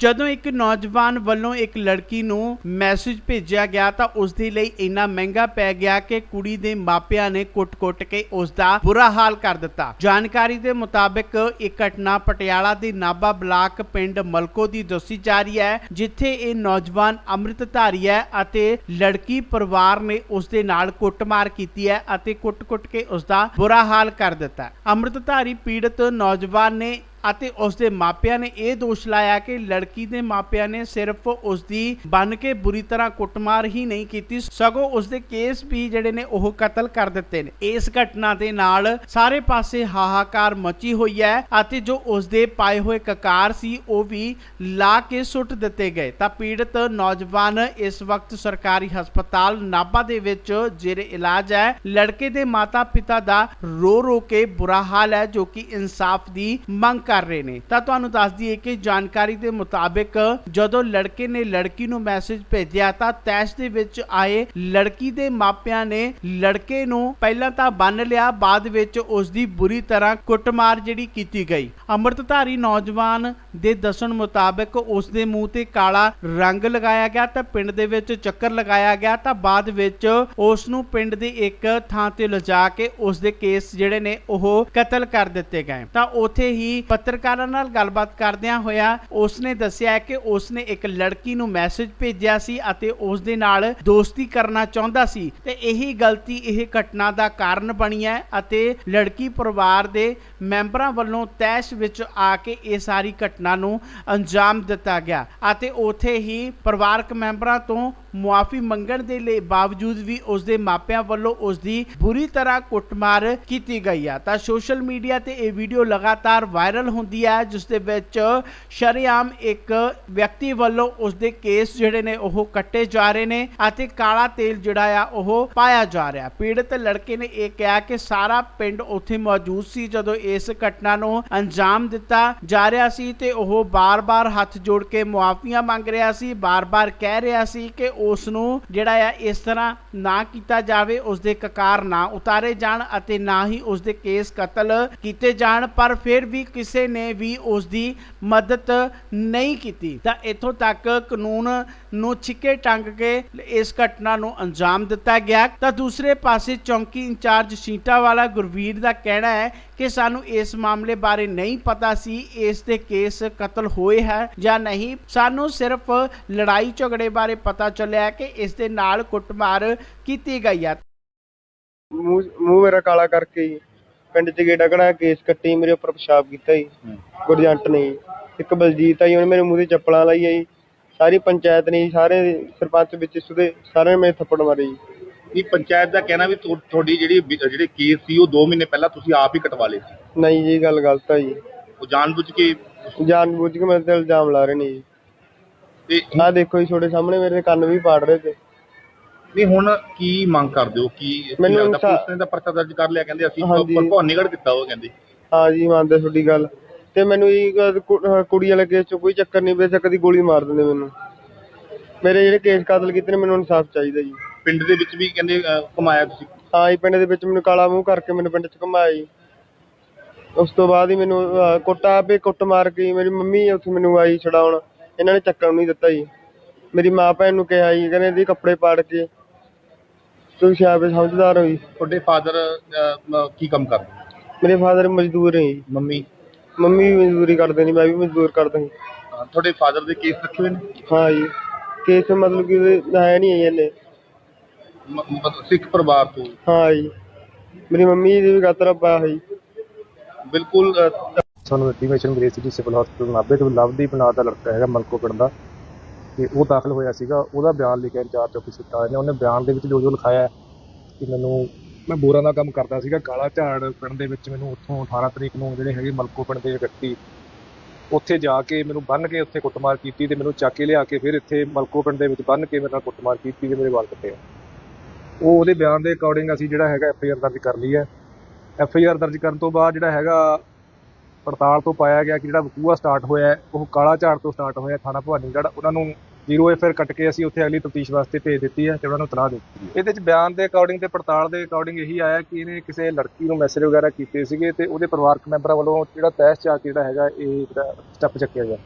ਜਦੋਂ ਇੱਕ ਨੌਜਵਾਨ ਵੱਲੋਂ ਇੱਕ ਲੜਕੀ ਨੂੰ ਮੈਸੇਜ ਭੇਜਿਆ ਗਿਆ ਤਾਂ ਉਸ ਦੇ ਲਈ ਇੰਨਾ ਮਹਿੰਗਾ ਪੈ ਗਿਆ ਕਿ ਕੁੜੀ ਦੇ ਮਾਪਿਆਂ ਨੇ ਕੁੱਟ-ਕੁੱਟ ਕੇ ਉਸ ਦਾ ਬੁਰਾ ਹਾਲ ਕਰ ਦਿੱਤਾ। ਜਾਣਕਾਰੀ ਦੇ ਮੁਤਾਬਕ ਇਹ ਘਟਨਾ ਪਟਿਆਲਾ ਦੇ ਨਾਭਾ ਬਲਾਕ ਪਿੰਡ ਮਲਕੋ ਦੀ ਦੱਸੀ ਜਾ ਰਹੀ ਹੈ, ਜਿੱਥੇ ਇਹ ਨੌਜਵਾਨ ਅੰਮ੍ਰਿਤਧਾਰੀ ਹੈ ਅਤੇ ਲੜਕੀ ਪਰਿਵਾਰ ਨੇ ਉਸ ਦੇ ਨਾਲ ਕੁੱਟਮਾਰ ਕੀਤੀ ਹੈ ਅਤੇ ਕੁੱਟ-ਕੁੱਟ ਕੇ ਉਸ ਦਾ ਬੁਰਾ ਹਾਲ ਕਰ ਦਿੱਤਾ ਅੰਮ੍ਰਿਤਧਾਰੀ ਪੀੜਤ ਨੌਜਵਾਨ ਨੇ ਅਤੇ ਉਸ ਦੇ ਮਾਪਿਆਂ ਨੇ ਇਹ ਦੋਸ਼ ਲਾਇਆ ਕਿ ਲੜਕੀ ਦੇ ਮਾਪਿਆਂ ਨੇ ਸਿਰਫ ਉਸ ਦੀ ਬਨ ਕੇ ਬੁਰੀ ਤਰ੍ਹਾਂ ਕੁੱਟਮਾਰ ਹੀ ਨਹੀਂ ਕੀਤੀ, ਸਗੋਂ ਉਸ ਦੇ ਕੇਸ ਵੀ ਜਿਹੜੇ ਨੇ ਉਹ ਕਤਲ ਕਰ ਦਿੱਤੇ ਨੇ। ਇਸ ਘਟਨਾ ਦੇ ਨਾਲ ਸਾਰੇ ਪਾਸੇ ਹਾਹਾਕਾਰ ਮਚੀ ਹੋਈ ਹੈ ਅਤੇ ਜੋ ਉਸ ਦੇ ਪਾਏ ਹੋਏ ਕਕਾਰ ਸੀ, ਉਹ ਵੀ ਲਾ ਕੇ ਸੁੱਟ ਦਿੱਤੇ ਗਏ। ਤਾਂ ਪੀੜਤ ਨੌਜਵਾਨ ਇਸ ਵਕਤ ਸਰਕਾਰੀ ਹਸਪਤਾਲ ਨਾਭਾ ਦੇ ਵਿੱਚ ਜਿਹੜੇ ਇਲਾਜ ਹੈ। ਲੜਕੇ ਦੇ ਮਾਤਾ ਪਿਤਾ ਦਾ ਰੋ ਰੋ ਕੇ ਬੁਰਾ ਹਾਲ ਹੈ, ਜੋ ਕਿ ਇਨਸਾਫ ਦੀ ਮੰਗ ਕਰ ਰਹੇ ਨੇ। ਤਾਂ ਤੁਹਾਨੂੰ ਦੱਸ ਦਈਏ ਕਿ ਜਾਣਕਾਰੀ ਦੇ ਮੁਤਾਬਕ ਜਦੋਂ ਲੜਕੇ ਨੇ ਲੜਕੀ ਨੂੰ ਮੈਸੇਜ ਭੇਜਿਆ ਤਾਂ ਤੈਸ਼ ਦੇ ਵਿੱਚ ਆਏ ਲੜਕੀ ਦੇ ਮਾਪਿਆਂ ਨੇ ਲੜਕੇ ਨੂੰ ਪਹਿਲਾਂ ਤਾਂ ਬੰਨ ਲਿਆ, ਬਾਅਦ ਵਿੱਚ ਉਸ ਦੀ ਬੁਰੀ ਤਰ੍ਹਾਂ ਕੁੱਟਮਾਰ ਜਿਹੜੀ ਕੀਤੀ ਗਈ। ਅੰਮ੍ਰਿਤਧਾਰੀ ਨੌਜਵਾਨ ਦੇ ਦੱਸਣ ਮੁਤਾਬਕ ਉਸ ਦੇ ਮੂੰਹ ਤੇ ਕਾਲਾ ਰੰਗ ਲਗਾਇਆ ਗਿਆ ਤਾਂ ਪਿੰਡ ਦੇ ਵਿੱਚ ਚੱਕਰ ਲਗਾਇਆ ਗਿਆ ਤਾਂ ਬਾਅਦ ਵਿੱਚ ਉਸ ਨੂੰ ਪਿੰਡ ਦੀ ਇੱਕ ਥਾਂ ਤੇ ਲਿਜਾ ਕੇ ਉਸ ਦੇ ਕੇਸ ਜਿਹੜੇ ਨੇ ਉਹ ਕਤਲ ਕਰ ਦਿੱਤੇ ਗਏ। ਤਾਂ ਉਥੇ ਹੀ ਪੱਤਰਕਾਰਾਂ ਨਾਲ ਗੱਲਬਾਤ ਕਰਦਿਆਂ ਹੋਇਆ ਉਸ ਨੇ ਦੱਸਿਆ ਕਿ ਉਸ ਨੇ ਇੱਕ ਲੜਕੀ ਨੂੰ ਮੈਸੇਜ ਭੇਜਿਆ ਸੀ ਅਤੇ ਉਸ ਦੇ ਨਾਲ ਦੋਸਤੀ ਕਰਨਾ ਚਾਹੁੰਦਾ ਸੀ ਤੇ ਇਹੀ ਗਲਤੀ ਇਹ ਘਟਨਾ ਦਾ ਕਾਰਨ ਬਣੀ ਹੈ ਅਤੇ ਲੜਕੀ ਪਰਿਵਾਰ ਦੇ ਮੈਂਬਰਾਂ ਵੱਲੋਂ ਤੈਸ਼ ਵਿੱਚ ਆ ਕੇ ਇਹ ਸਾਰੀ ਘਟਨਾ ਨੂੰ ਅੰਜਾਮ ਦਿੱਤਾ ਗਿਆ ਅਤੇ ਉਥੇ ਹੀ ਪਰਿਵਾਰਕ ਮੈਂਬਰਾਂ ਤੋਂ ਮੁਆਫੀ ਮੰਗਣ ਦੇ ਲਈ ਬਾਵਜੂਦ ਵੀ ਉਸ ਦੇ ਮਾਪਿਆਂ ਵੱਲੋਂ ਉਸ ਦੀ ਬੁਰੀ ਤਰ੍ਹਾਂ ਕੁੱਟਮਾਰ ਕੀਤੀ ਗਈ ਆ। ਤਾਂ ਸੋਸ਼ਲ ਮੀਡੀਆ ਤੇ ਇਹ ਵੀਡੀਓ ਲਗਾਤਾਰ ਵਾਇਰਲ ਹੁੰਦੀ ਹੈ ਜਿਸ ਦੇ ਵਿੱਚ ਸ਼ਰੇਆਮ ਇੱਕ ਵਿਅਕਤੀ ਵੱਲੋਂ ਉਸ ਦੇ ਕੇਸ ਜਿਹੜੇ ਨੇ ਉਹ ਕੱਟੇ ਜਾ ਰਹੇ ਨੇ ਅਤੇ ਕਾਲਾ ਤੇਲ ਜਿਹੜਾ ਆ ਉਹ ਪਾਇਆ ਜਾ ਰਿਹਾ। ਪੀੜਤ ਲੜਕੇ ਨੇ ਇਹ ਕਿਹਾ ਕਿ ਸਾਰਾ ਪਿੰਡ ਉੱਥੇ ਮੌਜੂਦ ਸੀ ਜਦੋਂ ਇਸ ਘਟਨਾ ਨੂੰ ਅੰਜਾਮ ਦਿੱਤਾ ਜਾ ਰਿਹਾ ਸੀ ਤੇ ਉਹ ਬਾਰ-ਬਾਰ ਹੱਥ ਜੋੜ ਕੇ ਮੁਆਫੀਆਂ ਮੰਗ ਰਿਹਾ ਸੀ, ਬਾਰ-ਬਾਰ ਕਹਿ ਰਿਹਾ ਸੀ ਕਿ ਉਸ ਨੂੰ ਜਿਹੜਾ ਆ ਇਸ ਤਰ੍ਹਾਂ ਨਾ ਕੀਤਾ ਜਾਵੇ ਉਸ ਦੇ ਕਕਾਰ ਨਾ ਉਤਾਰੇ ਜਾਣ ਅਤੇ ਨਾ ਹੀ ਉਸ ਦੇ ਕੇਸ ਕਤਲ ਕੀਤੇ ਜਾਣ, ਪਰ ਫਿਰ ਵੀ ਕਿਸੇ ਨੇ ਵੀ ਉਸ ਦੀ ਮਦਦ ਨਹੀਂ ਕੀਤੀ। ਤਾਂ ਇੱਥੋਂ ਤੱਕ ਕਾਨੂੰਨ ਨੂੰ ਛਿੱਕੇ ਟੰਗ ਕੇ ਇਸ ਘਟਨਾ ਨੂੰ ਅੰਜਾਮ ਦਿੱਤਾ ਗਿਆ। ਤਾਂ ਦੂਸਰੇ ਪਾਸੇ ਚੌਂਕੀ ਇੰਚਾਰਜ ਸੀਟਾ ਵਾਲਾ ਗੁਰਵੀਰ ਦਾ ਕਹਿਣਾ ਹੈ ਕਿ ਸਾਨੂੰ ਇਸ ਮਾਮਲੇ ਬਾਰੇ ਨਹੀਂ ਪਤਾ ਸੀ ਇਸ ਦੇ ਕੇਸ ਕਤਲ ਹੋਏ ਹੈ ਜਾਂ ਨਹੀਂ। ਸਾਨੂੰ ਸਿਰਫ ਲੜਾਈ ਝਗੜੇ ਬਾਰੇ ਪਤਾ ਚੱਲਿਆ ਕਿ ਇਸ ਦੇ ਨਾਲ ਕੁੱਟਮਾਰ ਕੀਤੀ ਗਈ ਹੈ। ਮੂੰਹ ਮੇਰਾ ਕਾਲਾ ਕਰਕੇ ਜੀ ਪਿੰਡ 'ਚ ਗੇੜਾ ਕਢਾ ਕੇਸ ਕੱਟੀ ਮੇਰੇ ਉੱਪਰ ਪਿਸ਼ਾਬ ਕੀਤਾ ਜੀ। ਗੁਰਜੰਟ ਨੇ ਇੱਕ ਬਲਜੀਤ ਆ ਜੀ ਉਹਨੇ ਮੇਰੇ ਮੂੰਹ ਤੇ ਚੱਪਲਾਂ ਲਾਈ ਜੀ। ਸਾਰੀ ਪੰਚਾਇਤ ਨੇ ਸਾਰੇ ਸਰਪੰਚ ਵਿੱਚ ਸੁਦੇ ਸਾਰਿਆਂ ਨੇ ਮੇਰੇ ਥੱਪੜ ਮਾਰੇ ਜੀ। ਇਹ ਪੰਚਾਇਤ ਦਾ ਕਹਿਣਾ ਵੀ ਤੁਹਾ- ਤੁਹਾਡੀ ਜਿਹੜੀ ਜਿਹੜੇ ਕੇਸ ਸੀ ਉਹ 2 ਮਹੀਨੇ ਪਹਿਲਾਂ ਤੁਸੀਂ ਆਪ ਹੀ ਕਟਵਾ ਲਏ ਸੀ? ਨਹੀਂ ਜੀ ਗੱਲ ਗਲਤ ਆ ਜੀ। ਉਹ ਜਾਣਬੁੱਝ ਕੇ ਜਾਣ ਬੁੱਝ ਕੇ ਮੇਰੇ ਤੇ ਇਲਜ਼ਾਮ ਲਾ ਰਹੇ ਨੇ ਜੀ। ਤੇ ਆਹ ਦੇਖੋ ਜੀ ਤੁਹਾਡੇ ਸਾਹਮਣੇ ਮੇਰੇ ਕੰਨ ਵੀ ਪਾੜ ਰਹੇ ਤੇ। ਨਹੀਂ ਹੁਣ ਕੀ ਮੰਗ ਕਰਦੇ ਹੋ? ਕੀ ਮੈਨੂੰ ਮੈਨੂੰ ਇਨਸਾ- ਪੁਲਿਸ ਨੇ ਤਾਂ ਪਰਚਾ ਦਰਜ ਕਰ ਲਿਆ ਕਹਿੰਦੇ ਅਸੀਂ ਹਾਂਜੀ। ਭਵਾਨੀਗੜ੍ਹ ਕੀਤਾ ਉਹ ਕਹਿੰਦੇ। ਹਾਂ ਜੀ ਮੰਨਦੇ ਤੁਹਾਡੀ ਗੱਲ। ਤੇ ਮੈਨੂੰ ਇਹ ਗ- ਕੁ- ਅਹ ਕੁੜੀ ਵਾਲੇ ਕੇਸ 'ਚ ਕੋਈ ਚੱਕਰ ਨਹੀਂ ਬੇਸ਼ੱਕ ਦੀ ਗੋਲੀ ਮਾਰ ਦਿੰਦੇ ਮੈਨੂੰ। ਮੇਰੇ ਜਿਹੜੇ ਕੇਸ ਕਤਲ ਕੀਤੇ ਨੇ ਮੈਨੂੰ ਇਨਸਾਫ ਚਾਹੀਦਾ ਜੀ। ਪਿੰਡ ਦੇ ਵਿੱਚ ਵੀ ਕਹਿੰਦੇ ਅਹ, ਘੁਮਾਇਆ ਤੁਸੀਂ? ਹਾਂ ਜੀ ਪਿੰਡ ਦੇ ਵਿੱਚ ਮੈਨੂੰ ਕਾਲਾ ਮੂੰਹ ਕਰਕੇ ਮੈਨੂੰ ਪਿੰਡ 'ਚ ਘੁਮਾਇਆ ਜੀ। ਉਸ ਤੋਂ ਬਾਅਦ ਹੀ ਮੈਨੂੰ ਅਹ, ਕੁੱਟਾ ਆਪੇ ਕੁੱਟ ਮਾਰ ਕੇ ਜੀ, ਮੇਰੀ ਮੰਮੀ ਉੱਥੇ ਮੈਨੂੰ ਆਈ ਛਡਾਉਣ। ਇਹਨਾਂ ਨੇ ਚੱਕਰ ਨਹੀਂ ਦਿੱਤਾ ਜੀ। ਮੇਰੀ ਮਾਂ ਭੈਣ ਨੂੰ ਕਿਹਾ ਜੀ ਕਹਿੰਦੇ ਇਹਦੀ ਕੱਪੜੇ ਪਾੜ ਕੇ ਤੁਸੀਂ ਆਪੇ ਸਮਝਦਾਰ ਹੋ ਜੀ। ਤੁਹਾਡੇ ਫਾਦਰ ਕੀ ਕੰਮ ਕਰਦੇ? ਮੇਰੇ ਫਾਦਰ ਮਜ਼ਦੂਰ ਨੇ ਜੀ। ਮੰਮੀ? ਮੰਮੀ ਵੀ ਮਜ਼ਦੂਰੀ ਕਰਦੇ ਨੇ ਮੈਂ ਵੀ ਮਜ਼ਦੂਰ ਕਰਦਾ ਜੀ। ਅਹ, ਤੁਹਾਡੇ ਫਾਦਰ ਦੇ ਕੇਸ ਰੱਖੇ ਹੋਏ ਨੇ? ਹਾਂ ਜੀ। ਕੇਸ ਮਤਲਬ ਕਿ ਉਹਦੇ ਹੈ ਨਹੀਂ ਜੀ ਇਹਨੇ ਮ- ਮਤਲਬ ਸਿੱਖ ਪਰਿਵਾਰ ਤੋਂ? ਹਾਂ ਜੀ। ਮੇਰੀ ਮੰਮੀ ਦੀ ਵੀ ਗਾਤਰਾ ਪਾਇਆ ਹੋਈ ਬਿਲਕੁਲ ਸਾਨੂੰ ਇੰਟੀਮੇਸ਼ਨ ਮਿਲੀ ਸੀ ਸਿਵਲ ਹਸਪੀਟਲ ਨਾਭੇ ਤੋਂ ਲਵਦੀਪ ਨਾਂ ਦਾ ਲੜਕਾ ਹੈਗਾ ਮਲਕੋ ਪਿੰਡ ਦਾ। ਤੇ ਉਹ ਦਾਖਲ ਹੋਇਆ ਸੀਗਾ ਉਹਦਾ ਬਿਆਨ ਲਿਖਿਆ ਇੰਚਾਰਜ ਆਫਿਸਰ ਦਾ ਨੇ। ਉਹਨੇ ਬਿਆਨ ਦੇ ਵਿੱਚ ਜੋ ਜੋ ਲਿਖਾਇਆ ਹੈ ਕਿ ਮੈਨੂੰ ਮੈਂ ਬੋਰਾਂ ਦਾ ਕੰਮ ਕਰਦਾ ਸੀਗਾ ਕਾਲਾ ਝਾੜ ਪਿੰਡ ਦੇ ਵਿੱਚ ਮੈਨੂੰ ਉੱਥੋਂ 18 ਤਰੀਕ ਨੂੰ ਜਿਹੜੇ ਹੈਗੇ ਮਲਕੋ ਪਿੰਡ ਦੇ ਵਿਅਕਤੀ ਉੱਥੇ ਜਾ ਕੇ ਮੈਨੂੰ ਬੰਨ੍ਹ ਕੇ ਉੱਥੇ ਕੁੱਟਮਾਰ ਕੀਤੀ ਤੇ ਮੈਨੂੰ ਚੱਕ ਕੇ ਲਿਆ ਕੇ ਫਿਰ ਇੱਥੇ ਮਲਕੋ ਪਿੰਡ ਦੇ ਵਿੱਚ ਬੰਨ੍ਹ ਕੇ ਮੇਰੇ ਨਾਲ ਕੁੱਟਮਾਰ ਕੀਤੀ ਤੇ ਮੇਰੇ ਵਾਲ ਕੱਟੇ। ਆ। ਉਹ ਉਹਦੇ ਬਿਆਨ ਦੇ ਅਕੋਰਡਿੰਗ ਅਸੀਂ ਜਿਹੜਾ ਹੈਗਾ ਐਫ ਆਈ ਆਰ ਦਰਜ ਕਰ ਲਈ ਹੈ। ਐਫ ਆਈ ਆਰ ਦਰਜ ਕਰਨ ਤੋਂ ਬਾਅਦ ਜਿਹੜਾ ਹੈਗਾ ਪੜਤਾਲ ਤੋਂ ਪਾਇਆ ਗਿਆ ਕਿ ਜਿਹੜਾ ਵਕੂਆ ਸਟਾਰਟ ਹੋਇਆ ਉਹ ਕਾਲਾ ਝਾੜ ਤੋਂ ਸਟਾਰਟ ਹੋਇਆ ਥਾਣਾ ਭਵਾਨੀਗੜ੍ਹ ਉਹਨਾਂ ਨੂੰ ਜ਼ੀਰੋ ਐਫ ਆਰ ਕੱਟ ਕੇ ਅਸੀਂ ਉੱਥੇ ਅਗਲੀ ਤਫਤੀਸ਼ ਵਾਸਤੇ ਭੇਜ ਦਿੱਤੀ ਹੈ ਤੇ ਉਹਨਾਂ ਨੂੰ ਤਲਾਹ ਦੇ ਦਿੱਤੀ ਇਹਦੇ ਵਿੱਚ ਬਿਆਨ ਦੇ ਅਕੋਰਡਿੰਗ ਤੇ ਪੜਤਾਲ ਦੇ ਅਕੋਰਡਿੰਗ ਇਹੀ ਆਇਆ ਕਿ ਇਹਨੇ ਕਿਸੇ ਲੜਕੀ ਨੂੰ ਮੈਸੇਜ ਵਗੈਰਾ ਕੀਤੇ ਸੀਗੇ ਤੇ ਉਹਦੇ ਪਰਿਵਾਰਕ ਮੈਂਬਰਾਂ ਵੱਲੋਂ ਜਿਹੜਾ ਤਹਿਸ਼ ਚਾ ਕੇ ਜਿਹੜਾ ਹੈਗਾ ਇਹ ਜਿਹੜਾ ਸਟੈਪ ਚੱਕਿਆ ਗਿਆ।